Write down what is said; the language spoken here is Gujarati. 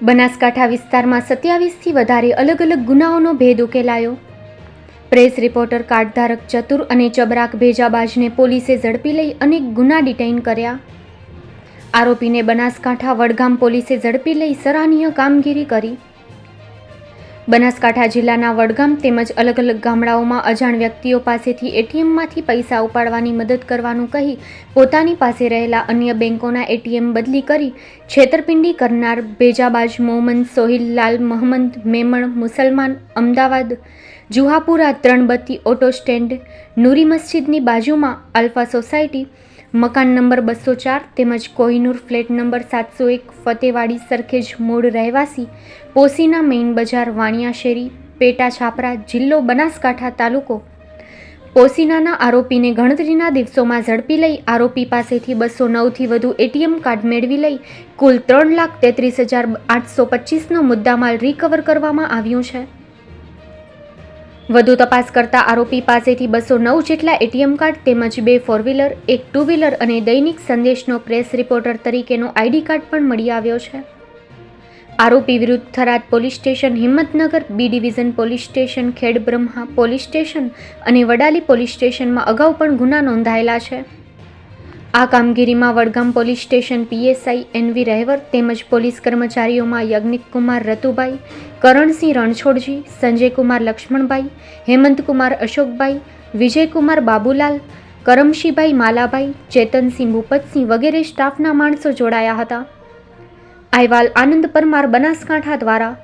બનાસકાંઠા વિસ્તારમાં સત્યાવીસથી વધારે અલગ અલગ ગુનાઓનો ભેદ ઉકેલાયો. પ્રેસ રિપોર્ટર, કાર્ડધારક ચતુર અને ચબરાક ભેજાબાજને પોલીસે ઝડપી લઈ અનેક ગુના ડિટેઇન કર્યા. આરોપીને બનાસકાંઠા વડગામ પોલીસે ઝડપી લઈ સરાહનીય કામગીરી કરી. બનાસકાંઠા જિલ્લાના વડગામ તેમજ અલગ અલગ ગામડાઓમાં અજાણ વ્યક્તિઓ પાસેથી એટીએમમાંથી પૈસા ઉપાડવાની મદદ કરવાનું કહી પોતાની પાસે રહેલા અન્ય બેંકોના એટીએમ બદલી કરી છેતરપિંડી કરનાર ભેજાબાજ મોહમ્મદ સોહિલલાલ મહમદ મેમણ, મુસલમાન, અમદાવાદ, જુહાપુરા ત્રણબત્તી ઓટો સ્ટેન્ડ, નૂરી મસ્જિદની બાજુમાં આલ્ફા સોસાયટી મકાન નંબર બસો ચાર તેમજ કોહિનૂર ફ્લેટ નંબર સાતસો એક ફતેવાડી સરખેજ મૂળ રહેવાસી પોસીના મેઇન બજાર વાણિયા શેરી પેટા છાપરા, જિલ્લો બનાસકાંઠા તાલુકો. પોસીનાના આરોપીને ગણતરીના દિવસોમાં ઝડપી લઈ આરોપી પાસેથી બસો નવથી વધુ એટીએમ કાર્ડ મેળવી લઈ કુલ ત્રણ લાખ તેત્રીસ હજાર આઠસો પચીસનો મુદ્દામાલ રિકવર કરવામાં આવ્યું છે. વધુ તપાસ કરતા આરોપી પાસેથી બસો નવ જેટલા એટીએમ કાર્ડ તેમજ બે ફોર વ્હીલર એક ટુ વ્હીલર અને દૈનિક સંદેશનો પ્રેસ રિપોર્ટર તરીકેનો આઈડી કાર્ડ પણ મળી આવ્યો છે. આરોપી વિરુદ્ધ Tharad police station, Himmatnagar, B division police station, Khedbrahma police station અને વડાલી પોલીસ સ્ટેશનમાં અગાઉ પણ ગુના નોંધાયેલા છે. આ કામગીરીમાં Vadgam police station PSI N V તેમજ પોલીસ કર્મચારીઓમાં યજ્ઞિક કુમાર રતુભાઈ, કરણસિંહ રણછોડજી, સંજયકુમાર લક્ષ્મણભાઈ, હેમંતકુમાર અશોકભાઈ, વિજયકુમાર બાબુલાલ, કરમશીભાઈ માલાભાઈ, ચેતનસિંહ ભૂપતસિંહ વગેરે સ્ટાફના માણસો જોડાયા હતા. અહેવાલ આનંદ પરમાર બનાસકાંઠા દ્વારા